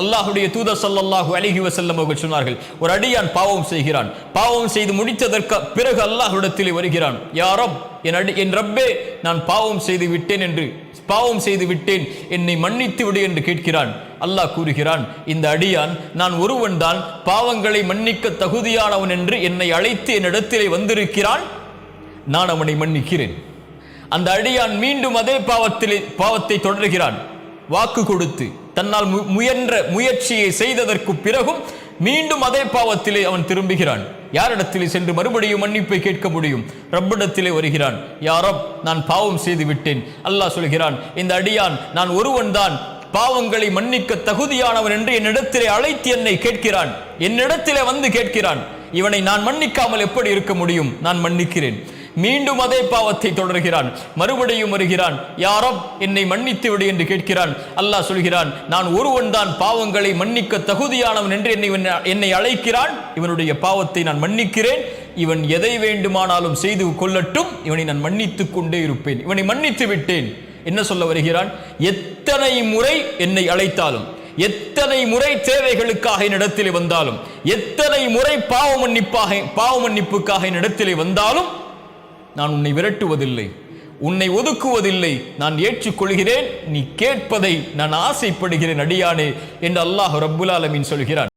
அல்லாஹுடைய தூதர் சல்லாஹு அலைஹி வசல்லம் அவர்கள் சொன்னார்கள் ஒரு அடியான் பாவம் செய்கிறான். பாவம் செய்து முடித்ததற்கு பிறகு அல்லாஹ்விடத்திலே வருகிறான். யாரோ என் அடி என் ரப்பே நான் பாவம் செய்து விட்டேன் என்று பாவம் செய்து விட்டேன். என்னை மன்னித்து விடு என்று கேட்கிறான். அல்லாஹ் கூறுகிறான் இந்த அடியான் நான் ஒருவன் தான் பாவங்களை மன்னிக்க தகுதியானவன் என்று என்னை அழைத்து என்னிடத்திலே வந்திருக்கிறான். நான் அவனை மன்னிக்கிறேன். அந்த அடியான் மீண்டும் அதே பாவத்திலே பாவத்தை தொடர்கிறான். வாக்கு கொடுத்து தன்னால் மு- முயன்ற முயற்சியை செய்ததற்கு பிறகும் மீண்டும் அதே பாவத்திலே அவன் திரும்புகிறான். யாரிடத்திலே சென்று மறுபடியும் மன்னிப்பை கேட்க முடியும்? ரப்பிடத்திலே வருகிறான். யாரப் நான் பாவம் செய்து விட்டேன் அல்லாஹ் சொல்கிறான் இந்த அடியான் நான் ஒருவன் தான். பாவங்களை மன்னிக்க தகுதியானவன் என்று என்னிடத்திலே அழைத்து என்னை கேட்கிறான். என்னிடத்திலே வந்து கேட்கிறான். இவனை நான் மன்னிக்காமல் எப்படி இருக்க முடியும்? நான் மன்னிக்கிறேன். மீண்டும் அதே பாவத்தை தொடர்கிறான். மறுபடியும் வருகிறான். யாரோ என்னை மன்னித்து விடு என்று கேட்கிறான். அல்லாஹ் சொல்கிறான் நான் ஒருவன் தான் பாவங்களை மன்னிக்க தகுதியானவன் என்று என்னை என்னை அழைக்கிறான். இவனுடைய பாவத்தை நான் மன்னிக்கிறேன். இவன் எதை வேண்டுமானாலும் செய்து கொள்ளட்டும். இவனை நான் மன்னித்துக் கொண்டே இருப்பேன். இவனை மன்னித்து விட்டேன். என்ன சொல்ல வருகிறான்? எத்தனை முறை என்னை அழைத்தாலும் எத்தனை முறை தேவைகளுக்காக என்னிடத்திலே வந்தாலும் எத்தனை முறை பாவ மன்னிப்பாக பாவ மன்னிப்புக்காக என்னிடத்திலே வந்தாலும் நான் உன்னை விரட்டுவதில்லை. உன்னை ஒதுக்குவதில்லை. நான் ஏற்றுக்கொள்கிறேன். நீ கேட்பதை நான் ஆசைப்படுகிறேன் அடியானே என்று அல்லாஹ் ரப்புல் ஆலமீன் சொல்கிறான்.